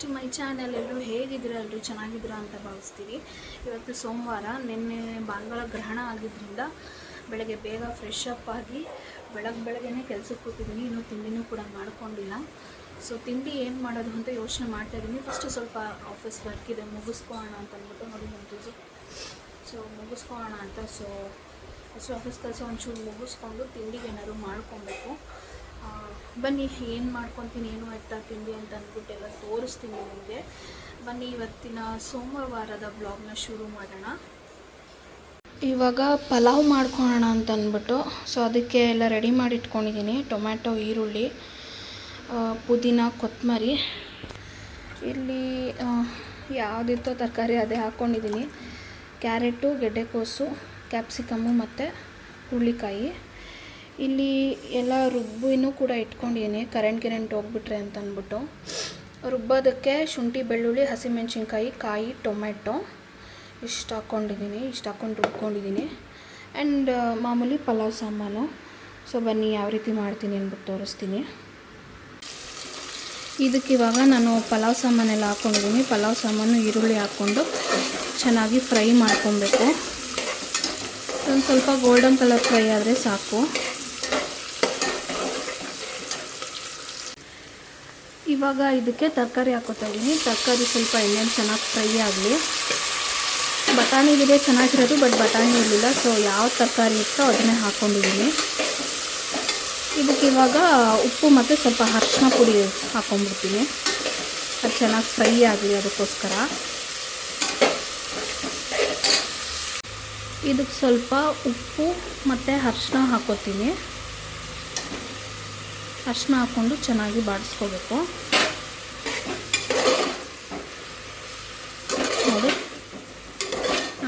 To my channel ಎಲ್ಲರೂ ಹೇಗಿದ್ದೀರಾ ಎಲ್ಲರೂ ಚೆನ್ನಾಗಿದ್ದೀರಾ ಅಂತ ಭಾವಿಸ್ತೀವಿ. ಇವತ್ತು ಸೋಮವಾರ, ನಿನ್ನೆ ಭಾನುವಾರ ಗ್ರಹಣ ಆಗಿದ್ದರಿಂದ ಬೆಳಗ್ಗೆ ಬೇಗ ಫ್ರೆಶ್ ಅಪ್ ಆಗಿ ಬೆಳಗ್ಗೆ ಬೆಳಗ್ಗೆನೇ ಕೆಲಸಕ್ಕೆ ಕೂತಿದ್ದೀನಿ. ಇನ್ನೂ ತಿಂಡಿನೂ ಕೂಡ ಮಾಡ್ಕೊಂಡಿಲ್ಲ. ಸೊ ತಿಂಡಿ ಏನು ಮಾಡೋದು ಅಂತ ಯೋಚನೆ ಮಾಡ್ತಾ ಇದ್ದೀನಿ ಫಸ್ಟು ಸ್ವಲ್ಪ ಆಫೀಸ್ ವರ್ಕ್ ಇದೆ ಮುಗಿಸ್ಕೋಣ ಅಂತ ಅಂದ್ಬಿಟ್ಟು ನೋಡಿ ಮುಗಿಸು ಸೊ ಮುಗಿಸ್ಕೋಣ ಅಂತ. ಸೊ ಫಸ್ಟ್ ಆಫೀಸ್ ಕೆಲಸ ಒಂಚೂರು ಮುಗಿಸ್ಕೊಂಡು ತಿಂಡಿಗೆ ಏನಾದ್ರು ಮಾಡ್ಕೊಬೇಕು. ಬನ್ನಿ ಏನು ಮಾಡ್ಕೊತೀನಿ, ಏನು ಎತ್ತ ತಿಂಡಿ ಅಂತ ಅಂದ್ಬಿಟ್ಟು ಎಲ್ಲ ತೋರಿಸ್ತೀನಿ ನಿಮಗೆ. ಬನ್ನಿ, ಇವತ್ತಿನ ಸೋಮವಾರದ ಬ್ಲಾಗ್ನ ಶುರು ಮಾಡೋಣ. ಇವಾಗ ಪಲಾವ್ ಮಾಡ್ಕೊಳ್ಳೋಣ ಅಂತ ಅಂದ್ಬಿಟ್ಟು ಸೊ ಅದಕ್ಕೆ ಎಲ್ಲ ರೆಡಿ ಮಾಡಿ ಇಟ್ಕೊಂಡಿದ್ದೀನಿ ಟೊಮ್ಯಾಟೊ, ಈರುಳ್ಳಿ ಪುದೀನ ಕೊತ್ತಂಬರಿ ಇಲ್ಲಿ ಯಾವುದಿತ್ತೋ ತರಕಾರಿ ಅದೇ ಹಾಕ್ಕೊಂಡಿದ್ದೀನಿ ಕ್ಯಾರೆಟು, ಗೆಡ್ಡೆಕೋಸು, ಕ್ಯಾಪ್ಸಿಕಮ್ಮು ಮತ್ತು ಹುರುಳಿಕಾಯಿ. ಇಲ್ಲಿ ಎಲ್ಲ ರುಬ್ಬಿನೂ ಕೂಡ ಇಟ್ಕೊಂಡಿದ್ದೀನಿ. ಕರೆಂಟ್ ಗಿರೆಂಟ್ ಹೋಗ್ಬಿಟ್ರೆ ಅಂತ ಅಂದ್ಬಿಟ್ಟು ರುಬ್ಬೋದಕ್ಕೆ ಶುಂಠಿ, ಬೆಳ್ಳುಳ್ಳಿ, ಹಸಿಮೆಣ್ಸಿನ್ಕಾಯಿ, ಕಾಯಿ ಟೊಮೆಟೊ ಇಷ್ಟು ಹಾಕ್ಕೊಂಡಿದ್ದೀನಿ. ಇಷ್ಟು ಹಾಕ್ಕೊಂಡು ರುಬ್ಕೊಂಡಿದ್ದೀನಿ. ಆ್ಯಂಡ್ ಮಾಮೂಲಿ ಪಲಾವ್ ಸಾಮಾನು. ಸೊ, ಬನ್ನಿ ಯಾವ ರೀತಿ ಮಾಡ್ತೀನಿ ಅಂದ್ಬಿಟ್ಟು ತೋರಿಸ್ತೀನಿ. ಇದಕ್ಕೆ ಇವಾಗ ನಾನು ಪಲಾವ್ ಸಾಮಾನೆಲ್ಲ ಹಾಕ್ಕೊಂಡಿದ್ದೀನಿ. ಪಲಾವ್ ಸಾಮಾನು, ಈರುಳ್ಳಿ ಹಾಕ್ಕೊಂಡು ಚೆನ್ನಾಗಿ ಫ್ರೈ ಮಾಡ್ಕೊಬೇಕು. ಒಂದು ಸ್ವಲ್ಪ ಗೋಲ್ಡನ್ ಕಲರ್ ಫ್ರೈ ಆದರೆ ಸಾಕು. ಇವಾಗ ಇದಕ್ಕೆ ತರಕಾರಿ ಹಾಕೋತಾ ಇದ್ದೀನಿ ತರಕಾರಿ ಸ್ವಲ್ಪ ಎಣ್ಣೆಲಿ ಚೆನ್ನಾಗಿ ಫ್ರೈ ಆಗಲಿ. ಬಟಾಣಿ ಇದೆ, ಚೆನ್ನಾಗಿರೋದು, ಬಟ್ ಬಟಾಣಿ ಇರಲಿಲ್ಲ. ಸೊ ಯಾವ ತರಕಾರಿ ಇತ್ತೋ ಅದನ್ನೇ ಹಾಕ್ಕೊಂಡಿದ್ದೀನಿ ಇದಕ್ಕೆ ಇವಾಗ ಉಪ್ಪು ಮತ್ತು ಸ್ವಲ್ಪ ಅರ್ಶಿನ ಪುಡಿ ಹಾಕ್ಕೊಂಡ್ಬಿಡ್ತೀನಿ ಅದು ಚೆನ್ನಾಗಿ ಫ್ರೈ ಆಗಲಿ ಅದಕ್ಕೋಸ್ಕರ. ಇದಕ್ಕೆ ಸ್ವಲ್ಪ ಉಪ್ಪು ಮತ್ತು ಅರ್ಶಿನ ಹಾಕೋತೀನಿ. ಅರಿಶಿನ ಹಾಕ್ಕೊಂಡು ಚೆನ್ನಾಗಿ ಬಾಡಿಸ್ಕೋಬೇಕು. ನೋಡಿ.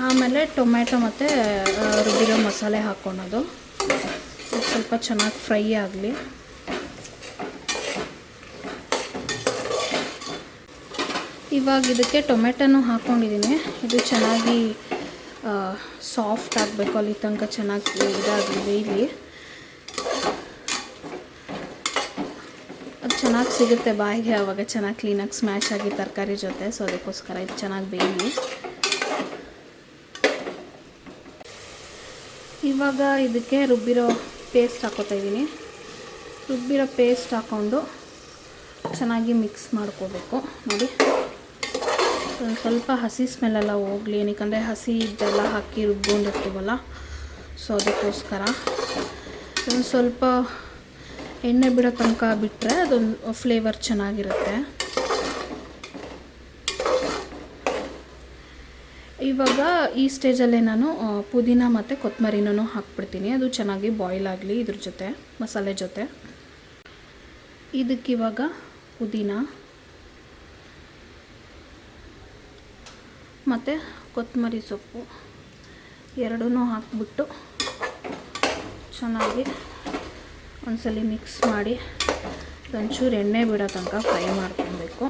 ಆಮೇಲೆ ಟೊಮ್ಯಾಟೊ ಮತ್ತು ರುಬ್ಬಿರೋ ಮಸಾಲೆ ಹಾಕ್ಕೊಳೋದು. ಸ್ವಲ್ಪ ಚೆನ್ನಾಗಿ ಫ್ರೈ ಆಗಲಿ. ಇವಾಗ ಇದಕ್ಕೆ ಟೊಮೆಟೊನೂ ಹಾಕ್ಕೊಂಡಿದ್ದೀನಿ. ಇದು ಚೆನ್ನಾಗಿ ಸಾಫ್ಟ್ ಆಗಬೇಕು. ಅಲ್ಲಿ ತನಕ ಚೆನ್ನಾಗಿ ಇದಾಗಲಿ, ಬೇಯಲಿ. ಚೆನ್ನಾಗಿ ಸಿಗುತ್ತೆ ಬಾಯಿಗೆ ಆವಾಗ ಚೆನ್ನಾಗಿ ಕ್ಲೀನಾಗಿ ಸ್ಮ್ಯಾಶ್ ಆಗಿ ತರಕಾರಿ ಜೊತೆ. ಸೊ ಅದಕ್ಕೋಸ್ಕರ ಇದು ಚೆನ್ನಾಗಿ ಬೇಯಲಿ. ಇವಾಗ ಇದಕ್ಕೆ ರುಬ್ಬಿರೋ ಪೇಸ್ಟ್ ಹಾಕೋತಾ ಇದ್ದೀನಿ. ರುಬ್ಬಿರೋ ಪೇಸ್ಟ್ ಹಾಕ್ಕೊಂಡು ಚೆನ್ನಾಗಿ ಮಿಕ್ಸ್ ಮಾಡ್ಕೋಬೇಕು. ನೋಡಿ. ಸ್ವಲ್ಪ ಹಸಿ ಸ್ಮೆಲ್ಲೆಲ್ಲ ಹೋಗಲಿ. ಏನಕ್ಕಂದರೆ ಹಸಿ ಇದೆಲ್ಲ ಹಾಕಿ ರುಬ್ಕೊಂಡಿರ್ತೀವಲ್ಲ. ಸೊ ಅದಕ್ಕೋಸ್ಕರ ಸ್ವಲ್ಪ ಎಣ್ಣೆ ಬಿಡೋ ತನಕ ಬಿಟ್ಟರೆ ಅದೊಂದು ಫ್ಲೇವರ್ ಚೆನ್ನಾಗಿರುತ್ತೆ. ಇವಾಗ ಈ ಸ್ಟೇಜಲ್ಲೇ ನಾನು ಪುದೀನ ಮತ್ತು ಕೊತ್ತಂಬರಿನೂ ಹಾಕ್ಬಿಡ್ತೀನಿ. ಅದು ಚೆನ್ನಾಗಿ ಬಾಯ್ಲ್ ಆಗಲಿ ಇದ್ರ ಜೊತೆ, ಮಸಾಲೆ ಜೊತೆ. ಇದಕ್ಕಿವಾಗ ಪುದೀನ. ಮತ್ತು ಕೊತ್ತಂಬರಿ ಸೊಪ್ಪು ಎರಡೂ ಹಾಕ್ಬಿಟ್ಟು ಚೆನ್ನಾಗಿ ಒಂದ್ಸಲಿ ಮಿಕ್ಸ್ ಮಾಡಿ ಒಂಚೂರು ಎಣ್ಣೆ ಬಿಡೋ ತನಕ ಫ್ರೈ ಮಾಡ್ಕೊಬೇಕು.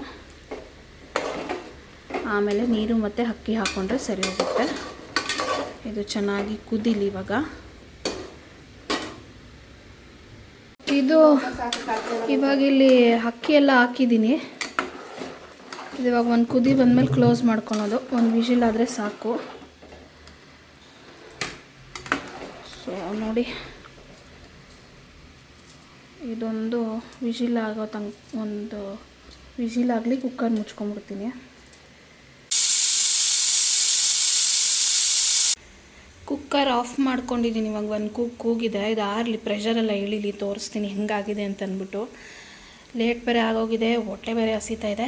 ಆಮೇಲೆ ನೀರು ಮತ್ತು ಅಕ್ಕಿ ಹಾಕ್ಕೊಂಡ್ರೆ ಸರಿ ಹೋಗುತ್ತೆ. ಇದು ಚೆನ್ನಾಗಿ ಕುದಿಲಿ ಇವಾಗ. ಇದು ಇವಾಗ ಇಲ್ಲಿ ಅಕ್ಕಿ ಎಲ್ಲ ಹಾಕಿದ್ದೀನಿ. ಇದು ಇವಾಗ ಒಂದು ಕುದಿ ಬಂದಮೇಲೆ ಕ್ಲೋಸ್ ಮಾಡ್ಕೊಳೋದು ಒಂದು ವಿಷಿಲ್ ಆದರೆ ಸಾಕು. ಸೊ ನೋಡಿ. ಇದೊಂದು ವಿಜಿಲ್ ಆಗೋ ತನಕ ಒಂದು ವಿಜಿಲ್ ಆಗಲಿ ಕುಕ್ಕರ್ ಮುಚ್ಕೊಂಡ್ಬಿಡ್ತೀನಿ. ಕುಕ್ಕರ್ ಆಫ್ ಮಾಡ್ಕೊಂಡಿದ್ದೀನಿ ಇವಾಗ, ಒಂದು ಕೂಗ್ ಕೂಗಿದೆ. ಇದು ಆರಲಿ ಪ್ರೆಷರೆಲ್ಲ ಇಳಿಲಿ, ತೋರಿಸ್ತೀನಿ ಹೆಂಗಾಗಿದೆ ಅಂತ ಅಂದ್ಬಿಟ್ಟು ಲೇಟ್ ಬೇರೆ ಆಗೋಗಿದೆ, ಹೊಟ್ಟೆ ಬೇರೆ ಹಸಿತಾ ಇದೆ.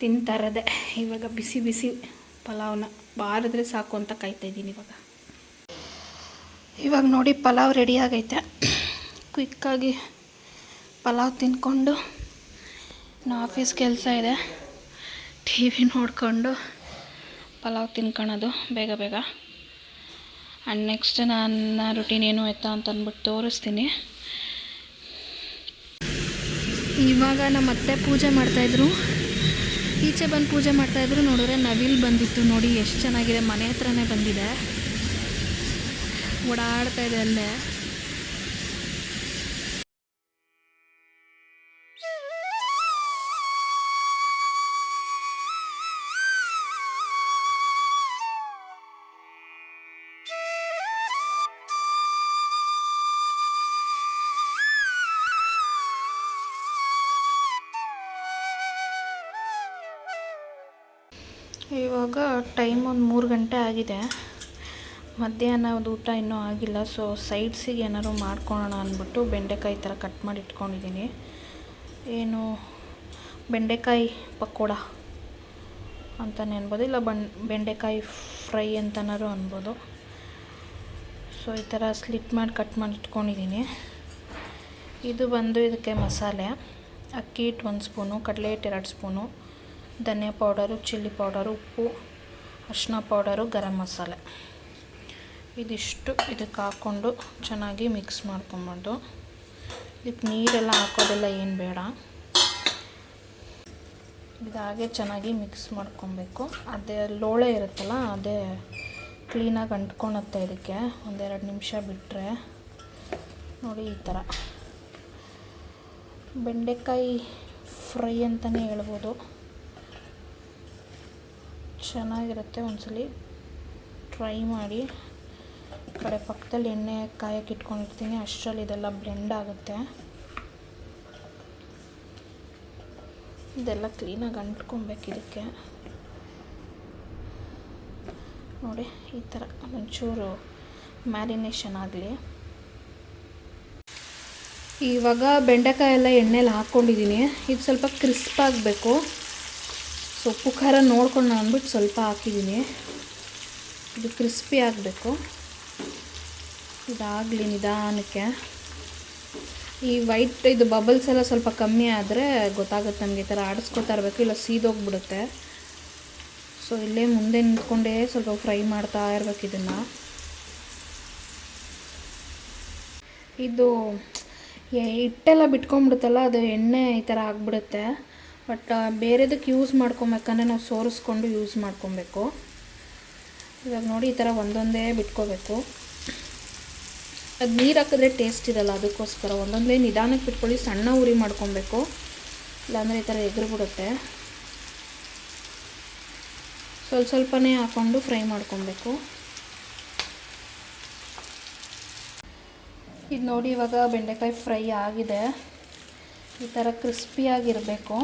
ತಿಂತಾರದೆ ಇವಾಗ ಬಿಸಿ ಬಿಸಿ ಪಲಾವ್ನ ಬಾರಿದ್ರೆ ಸಾಕು ಅಂತ ಕಾಯ್ತಾ ಇದ್ದೀನಿ ಇವಾಗ. ಇವಾಗ ನೋಡಿ ಪಲಾವ್ ರೆಡಿ ಆಗೈತೆ. ಕ್ವಿಕ್ಕಾಗಿ ಪಲಾವ್ ತಿನ್ಕೊಂಡು ನಾ ಆಫೀಸ್ ಕೆಲಸ ಇದೆ. ಟಿ ವಿ ನೋಡಿಕೊಂಡು ಪಲಾವ್ ತಿನ್ಕೊಳೋದು ಬೇಗ ಬೇಗ. ಆ್ಯಂಡ್ ನೆಕ್ಸ್ಟ್ ನನ್ನ ರುಟೀನ್ ಏನು ಆಯ್ತಾ ಅಂತ ಅಂದ್ಬಿಟ್ಟು ತೋರಿಸ್ತೀನಿ. ಇವಾಗ ನಮ್ಮ ಅತ್ತೆ ಪೂಜೆ ಮಾಡ್ತಾಯಿದ್ರು ಈಚೆ ಬಂದು ಪೂಜೆ ಮಾಡ್ತಾಯಿದ್ರು ನೋಡಿದ್ರೆ ನವಿಲ್ ಬಂದಿತ್ತು ನೋಡಿ, ಎಷ್ಟು ಚೆನ್ನಾಗಿದೆ. ಮನೆ ಹತ್ರನೇ ಬಂದಿದೆ. ಓಡಾಡ್ತಾ ಇದೆ ಅಲ್ಲೇ. ಇವಾಗ ಟೈಮ್ ಒಂದು ಮೂರು ಗಂಟೆ ಆಗಿದೆ. ಮಧ್ಯಾಹ್ನದ ಊಟ ಇನ್ನೂ ಆಗಿಲ್ಲ. ಸೊ ಸೈಡ್ಸಿಗೆ ಏನಾದ್ರು ಮಾಡ್ಕೊಳೋಣ ಅಂದ್ಬಿಟ್ಟು ಬೆಂಡೆಕಾಯಿ ಥರ ಕಟ್ ಮಾಡಿ ಇಟ್ಕೊಂಡಿದ್ದೀನಿ. ಏನು ಬೆಂಡೆಕಾಯಿ ಪಕೋಡ ಅಂತಲೇ ಅನ್ಬೋದು, ಇಲ್ಲ ಬನ್, ಬೆಂಡೆಕಾಯಿ ಫ್ರೈ ಅಂತನಾದ್ರು ಅನ್ಬೋದು. ಸೊ ಈ ಥರ ಸ್ಲಿಟ್ ಮಾಡಿ ಕಟ್ ಮಾಡಿ ಇಟ್ಕೊಂಡಿದ್ದೀನಿ. ಇದು ಬಂದು ಇದಕ್ಕೆ ಮಸಾಲೆ, ಅಕ್ಕಿ ಹಿಟ್ಟು ಒಂದು ಸ್ಪೂನು, ಕಡಲೆ ಹಿಟ್ಟು ಎರಡು ಸ್ಪೂನು ಧನಿಯಾ ಪೌಡರು, ಚಿಲ್ಲಿ ಪೌಡರು, ಉಪ್ಪು, ಅರಿಶಿನ ಪೌಡರು, ಗರಂ ಮಸಾಲೆ. ಇದಿಷ್ಟು ಇದಕ್ಕೆ ಹಾಕ್ಕೊಂಡು ಚೆನ್ನಾಗಿ ಮಿಕ್ಸ್ ಮಾಡ್ಕೊಬಾರ್ದು ಇದಕ್ಕೆ ನೀರೆಲ್ಲ ಹಾಕೋದೆಲ್ಲ ಏನು ಬೇಡ. ಇದಾಗೆ ಚೆನ್ನಾಗಿ ಮಿಕ್ಸ್ ಮಾಡ್ಕೊಬೇಕು. ಅದೇ ಲೋಳೆ ಇರುತ್ತಲ್ಲ, ಅದೇ ಕ್ಲೀನಾಗಿ ಅಂಟ್ಕೊಳತ್ತೆ ಇದಕ್ಕೆ. ಒಂದೆರಡು ನಿಮಿಷ ಬಿಟ್ಟರೆ ನೋಡಿ ಈ ಥರ. ಬೆಂಡೆಕಾಯಿ ಫ್ರೈ ಅಂತಲೇ ಹೇಳ್ಬೋದು. ಚೆನ್ನಾಗಿರುತ್ತೆ ಒಂದ್ಸಲಿ. ಟ್ರೈ ಮಾಡಿ. ಕಡೆ ಪಕ್ಕದಲ್ಲಿ ಎಣ್ಣೆ ಕಾಯಕ್ಕೆ ಇಟ್ಕೊಂಡಿರ್ತೀನಿ. ಅಷ್ಟರಲ್ಲಿ ಇದೆಲ್ಲ ಬ್ಲೆಂಡ್ ಆಗುತ್ತೆ. ಇದೆಲ್ಲ ಕ್ಲೀನಾಗಿ ಅಂಟ್ಕೊಬೇಕು ಇದಕ್ಕೆ. ನೋಡಿ, ಈ ಥರ ಒಂಚೂರು ಮ್ಯಾರಿನೇಷನ್ ಆಗಲಿ. ಇವಾಗ ಬೆಂಡೆಕಾಯಿ ಎಲ್ಲ ಎಣ್ಣೆಲಿ ಹಾಕ್ಕೊಂಡಿದ್ದೀನಿ. ಇದು ಸ್ವಲ್ಪ ಕ್ರಿಸ್ಪ್ ಆಗಬೇಕು. ಸೊಪ್ಪು ಖಾರ ನೋಡ್ಕೊಂಡು ಅಂದ್ಬಿಟ್ಟು ಸ್ವಲ್ಪ ಹಾಕಿದ್ದೀನಿ. ಇದು ಕ್ರಿಸ್ಪಿ ಆಗಬೇಕು. ಇದಾಗಲಿ ನಿಧಾನಕ್ಕೆ. ಈ ವೈಟ್, ಇದು ಬಬಲ್ಸ್ ಎಲ್ಲ ಸ್ವಲ್ಪ ಕಮ್ಮಿ ಆದರೆ ಗೊತ್ತಾಗುತ್ತೆ ನಮಗೆ ಈ ಥರ ಆಡಿಸ್ಕೊತಾ ಇರಬೇಕು, ಇಲ್ಲ ಸೀದೋಗ್ಬಿಡುತ್ತೆ. ಸೊ, ಇಲ್ಲೇ ಮುಂದೆ ನಿಂತ್ಕೊಂಡೇ ಸ್ವಲ್ಪ ಫ್ರೈ ಮಾಡ್ತಾ ಇರ್ಬೇಕು ಇದನ್ನು. ಇದು ಹಿಟ್ಟೆಲ್ಲ ಬಿಟ್ಕೊಂಡ್ಬಿಡುತ್ತಲ್ಲ, ಅದು ಎಣ್ಣೆ ಈ ಥರ ಆಗಿಬಿಡುತ್ತೆ. ಬಟ್ ಬೇರೆದಕ್ಕೆ ಯೂಸ್ ಮಾಡ್ಕೊಬೇಕಂದ್ರೆ ನಾವು ಸೋರಿಸ್ಕೊಂಡು ಯೂಸ್ ಮಾಡ್ಕೊಬೇಕು. ಇವಾಗ ನೋಡಿ, ಈ ಥರ ಒಂದೊಂದೇ ಬಿಟ್ಕೋಬೇಕು. ಅದು ನೀರು ಹಾಕಿದ್ರೆ ಟೇಸ್ಟ್ ಇರಲ್ಲ ಅದಕ್ಕೋಸ್ಕರ. ಒಂದೊಂದೇ ನಿಧಾನಕ್ಕೆ ಬಿಟ್ಕೊಳ್ಳಿ, ಸಣ್ಣ ಉರಿ ಮಾಡ್ಕೊಬೇಕು. ಇಲ್ಲಾಂದರೆ ಈ ಥರ ಎಗ್ರು ಬಿಡುತ್ತೆ ಸ್ವಲ್ಪ ಸ್ವಲ್ಪನೇ ಹಾಕ್ಕೊಂಡು ಫ್ರೈ ಮಾಡ್ಕೊಬೇಕು. ಇದು ನೋಡಿ, ಇವಾಗ ಬೆಂಡೆಕಾಯಿ ಫ್ರೈ ಆಗಿದೆ. ಈ ಥರ ಕ್ರಿಸ್ಪಿಯಾಗಿರಬೇಕು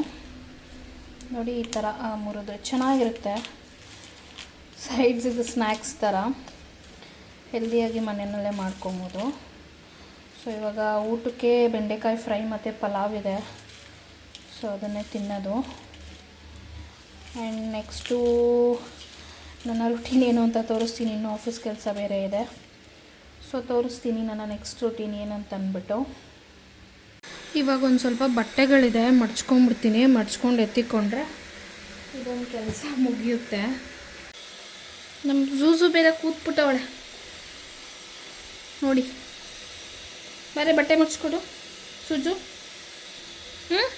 ನೋಡಿ ಈ ಥರ ಮುರಿದು. ಚೆನ್ನಾಗಿರುತ್ತೆ. ಸೈಡ್ಸ್ ಇದು ಸ್ನ್ಯಾಕ್ಸ್ ಥರ. ಹೆಲ್ದಿಯಾಗಿ ಮನೆಯಲ್ಲೇ ಮಾಡ್ಕೊಬೋದು. ಸೊ ಇವಾಗ ಊಟಕ್ಕೆ ಬೆಂಡೆಕಾಯಿ ಫ್ರೈ ಮತ್ತು ಪಲಾವ್ ಇದೆ. ಸೊ ಅದನ್ನೇ ತಿನ್ನೋದು. ಆ್ಯಂಡ್ ನೆಕ್ಸ್ಟು ನನ್ನ ರುಟೀನ್ ಏನು ಅಂತ ತೋರಿಸ್ತೀನಿ. ಇನ್ನೂ ಆಫೀಸ್ ಕೆಲಸ ಬೇರೆ ಇದೆ. ಸೊ ತೋರಿಸ್ತೀನಿ ನನ್ನ ನೆಕ್ಸ್ಟ್ ರುಟೀನ್ ಏನಂತ ಅಂದ್ಬಿಟ್ಟು ಇವಾಗ ಒಂದು ಸ್ವಲ್ಪ ಬಟ್ಟೆಗಳಿದೆ, ಮಡ್ಚ್ಕೊಂಡ್ಬಿಡ್ತೀನಿ. ಮಡ್ಚ್ಕೊಂಡು ಎತ್ತಿಕೊಂಡ್ರೆ ಇದೊಂದು ಕೆಲಸ ಮುಗಿಯುತ್ತೆ. ನಮ್ಮ ಜೂಜು ಬೇರೆ ಕೂತ್ಬಿಟ್ಟವಳೆ. ನೋಡಿ. ಬೇರೆ ಬಟ್ಟೆ ಮಡ್ಚ್ಕೊಡು. ಸುಜು. ಹ್ಞೂ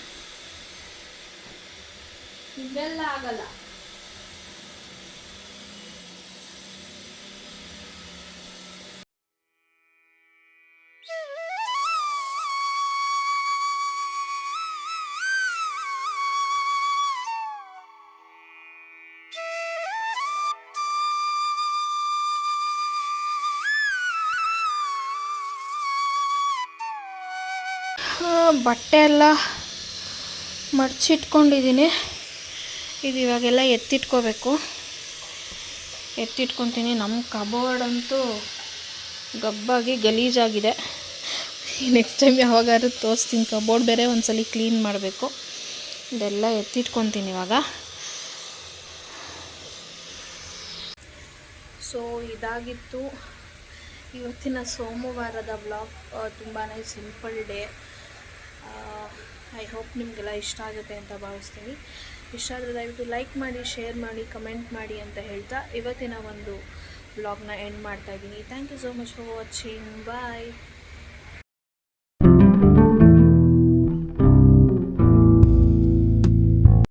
ಇದೆಲ್ಲ ಆಗಲ್ಲ. ಬಟ್ಟೆ ಎಲ್ಲ ಮಡಚಿಟ್ಕೊಂಡಿದ್ದೀನಿ. ಇದು ಇವಾಗೆಲ್ಲ ಎತ್ತಿಟ್ಕೋಬೇಕು. ಎತ್ತಿಟ್ಕೊತೀನಿ. ನಮ್ಮ ಕಬೋರ್ಡ್ ಅಂತೂ ಗಬ್ಬಾಗಿ ಗಲೀಜಾಗಿದೆ. ನೆಕ್ಸ್ಟ್ ಟೈಮ್ ಯಾವಾಗಾದ್ರೂ ತೋರಿಸ್ತೀನಿ. ಕಬೋರ್ಡ್ ಬೇರೆ ಒಂದ್ಸಲಿ ಕ್ಲೀನ್ ಮಾಡಬೇಕು. ಇದೆಲ್ಲ ಎತ್ತಿಟ್ಕೊತೀನಿ ಇವಾಗ. ಸೊ ಇದಾಗಿತ್ತು. ಇವತ್ತಿನ ಸೋಮವಾರದ ಬ್ಲಾಗ್ ತುಂಬಾ ಸಿಂಪಲ್ ಡೇ ಐ ಹೋಪ್ ನಿಮಗೆಲ್ಲ ಇಷ್ಟ ಆಗುತ್ತೆ ಅಂತ ಭಾವಿಸ್ತೀನಿ. ಇಷ್ಟ ಆದರೆ ದಯವಿಟ್ಟು ಲೈಕ್ ಮಾಡಿ ಶೇರ್ ಮಾಡಿ ಕಮೆಂಟ್ ಮಾಡಿ ಅಂತ ಹೇಳ್ತಾ ಇವತ್ತಿನ ಒಂದು ಬ್ಲಾಗ್ನ ಎಂಡ್ ಮಾಡ್ತಾ ಇದ್ದೀನಿ. Thank you so much for watching bye